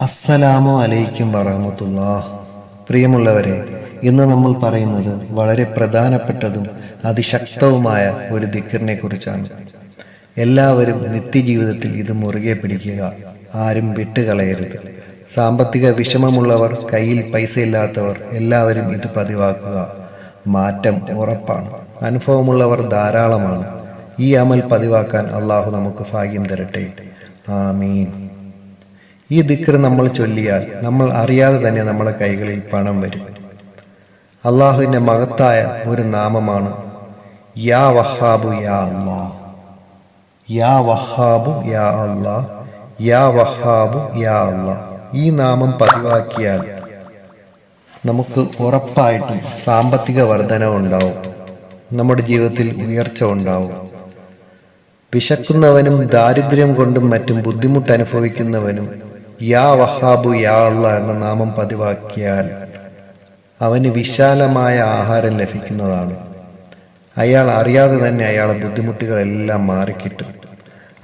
അസ്സലാമു അലൈക്കും വറഹമത്തുള്ള. പ്രിയമുള്ളവരെ ഇന്ന് നമ്മൾ പറയുന്നത് വളരെ പ്രധാനപ്പെട്ടതും അതിശക്തവുമായ ഒരു ദിക്കറിനെ കുറിച്ചാണ് എല്ലാവരും നിത്യജീവിതത്തിൽ ഇത് മുറുകെ പിടിക്കുക ആരും വിട്ടുകളയരുത്. സാമ്പത്തിക വിഷമമുള്ളവർ കയ്യിൽ പൈസ ഇല്ലാത്തവർ എല്ലാവരും ഇത് പതിവാക്കുക. മാറ്റം ഉറപ്പാണ്. അനുഭവമുള്ളവർ ധാരാളമാണ്. ഈ അമൽ പതിവാക്കാൻ അള്ളാഹു നമുക്ക് ഭാഗ്യം തരട്ടെ. ആമീൻ. ഈ ദിക്ർ നമ്മൾ ചൊല്ലിയാൽ നമ്മൾ അറിയാതെ തന്നെ നമ്മുടെ കൈകളിൽ പണം വരും. അള്ളാഹുവിന്റെ മഹത്തായ ഒരു നാമമാണ് യാ വഹാബു യാ അള്ളാ. യാ വഹാബു യാ അള്ളാ. യാ വഹാബു യാ അള്ളാ. ഈ നാമം പതിവാക്കിയാൽ നമുക്ക് ഉറപ്പായിട്ടും സാമ്പത്തിക വർധന ഉണ്ടാവും. നമ്മുടെ ജീവിതത്തിൽ ഉയർച്ച ഉണ്ടാവും. വിശക്കുന്നവനും ദാരിദ്ര്യം കൊണ്ടും മറ്റും ബുദ്ധിമുട്ട് അനുഭവിക്കുന്നവനും യാ വഹാബു യാ അള്ള എന്ന നാമം പതിവാക്കിയാൽ അവന് വിശാലമായ ആഹാരം ലഭിക്കുന്നതാണ്. അയാൾ അറിയാതെ തന്നെ അയാളെ ബുദ്ധിമുട്ടുകളെല്ലാം മാറിക്കിട്ടും.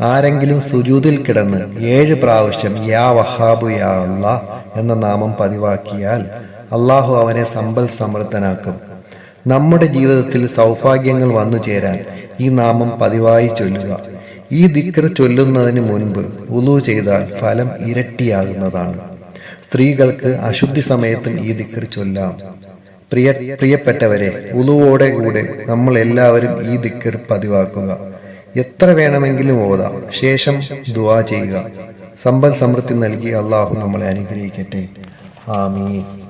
ആരെങ്കിലും സുജൂതിൽ കിടന്ന് ഏഴ് പ്രാവശ്യം യാ വഹാബു യാ അള്ള എന്ന നാമം പതിവാക്കിയാൽ അള്ളാഹു അവനെ സമ്പൽ സമൃദ്ധനാക്കും. നമ്മുടെ ജീവിതത്തിൽ സൗഭാഗ്യങ്ങൾ വന്നു ചേരാൻ ഈ നാമം പതിവായി ചൊല്ലുക. ഈ ദിക്ർ ചൊല്ലുന്നതിന് മുൻപ് ഉലു ചെയ്താൽ ഫലം ഇരട്ടിയാകുന്നതാണ്. സ്ത്രീകൾക്ക് അശുദ്ധി സമയത്തും ഈ ദിക്ർ ചൊല്ലാം. പ്രിയ പ്രിയപ്പെട്ടവരെ ഉലുവോടെ കൂടെ നമ്മൾ എല്ലാവരും ഈ ദിക്ർ പതിവാക്കുക. എത്ര വേണമെങ്കിലും ഓതാം. ശേഷം ദുവാ ചെയ്യുക. സമ്പൽ സമൃദ്ധി നൽകി അള്ളാഹു നമ്മളെ അനുഗ്രഹിക്കട്ടെ. ആമീൻ.